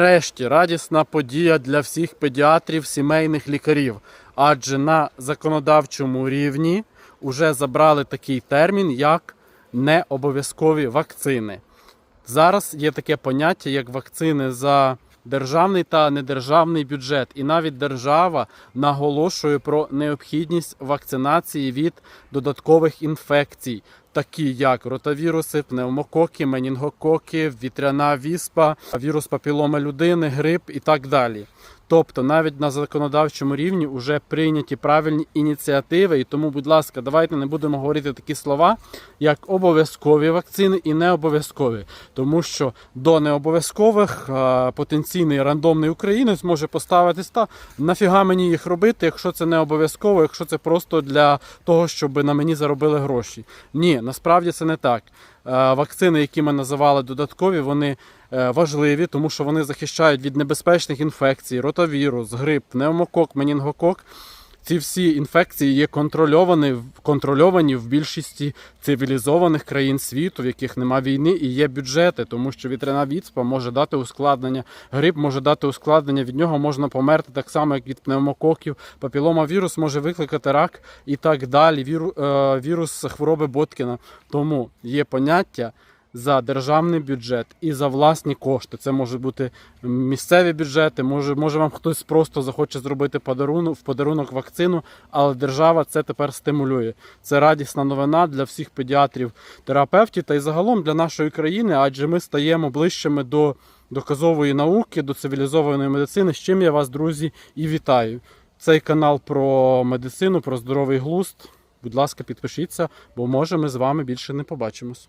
Нарешті радісна подія для всіх педіатрів, сімейних лікарів, адже на законодавчому рівні вже забрали такий термін, як необов'язкові вакцини. Зараз є таке поняття, як вакцини за державний та недержавний бюджет, і навіть держава наголошує про необхідність вакцинації від додаткових інфекцій, такі як ротавіруси, пневмококи, менінгококи, вітряна віспа, вірус папіломи людини, грип і так далі. Тобто навіть на законодавчому рівні вже прийняті правильні ініціативи, і тому, будь ласка, давайте не будемо говорити такі слова, як обов'язкові вакцини і необов'язкові, тому що до необов'язкових потенційний рандомний українець може поставитись та нафіга мені їх робити, якщо це не обов'язково, якщо це просто для того, щоб на мені заробили гроші. Ні, насправді це не так. Е, Вакцини, які ми називали додаткові, вони е, важливі, тому що вони захищають від небезпечних інфекцій, ротавірус, грип, пневмокок, менінгокок. Ці всі інфекції є контрольовані, контрольовані в більшості цивілізованих країн світу, в яких нема війни і є бюджети, тому що вітряна відспа може дати ускладнення, грип може дати ускладнення, від нього можна померти так само, як від пневмококів. Папіломавірус може викликати рак і так далі. Віру, е, вірус хвороби Боткіна. Тому є поняття за державний бюджет і за власні кошти. Це можуть бути місцеві бюджети, може, може вам хтось просто захоче зробити подарунок в подарунок вакцину, але держава це тепер стимулює. Це радісна новина для всіх педіатрів, терапевтів та й загалом для нашої країни, адже ми стаємо ближчими до доказової науки, до цивілізованої медицини. З чим я вас, друзі, і вітаю. Цей канал про медицину, про здоровий глузд. Будь ласка, підпишіться, бо може ми з вами більше не побачимось.